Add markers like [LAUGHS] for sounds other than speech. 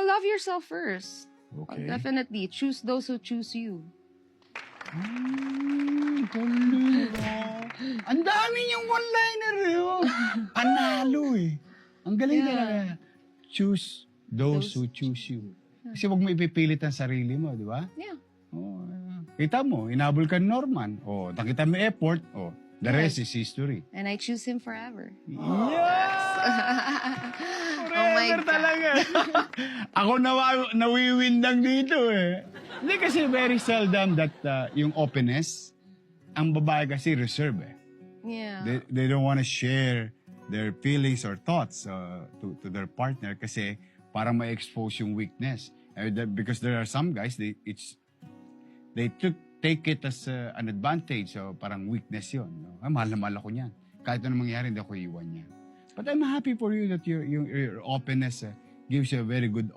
Love yourself first. Okay. Definitely. Choose those who choose you. Mm, talino. Ang dami niyong one-liner eh. oh. [LAUGHS] Panalo eh. Ang galing Yeah. talaga. Choose those, Those- who choose you. Kasi wag mo ipipilit ang sarili mo, di ba? Yeah. Oh, ah. kita mo, inabol ka ni Norman. Oh, nakita mo effort. Oh, the rest is history. And I choose him forever. Oh [LAUGHS] my God. talaga. [LAUGHS] Ako nawa, nawiwindang dito eh. Hindi kasi very seldom that uh, yung openness, ang babae kasi reserve eh. Yeah. They, they don't want to share their feelings or thoughts uh, to, to their partner kasi para ma-expose yung weakness. That- because there are some guys, they, it's, they took, take it as uh, an advantage. So parang weakness yun. No? Ah, mahal na mahal ako niyan. Kahit ano mangyari, hindi ako iwan niya. But I'm happy for you that your, your, your openness uh, gives you a very good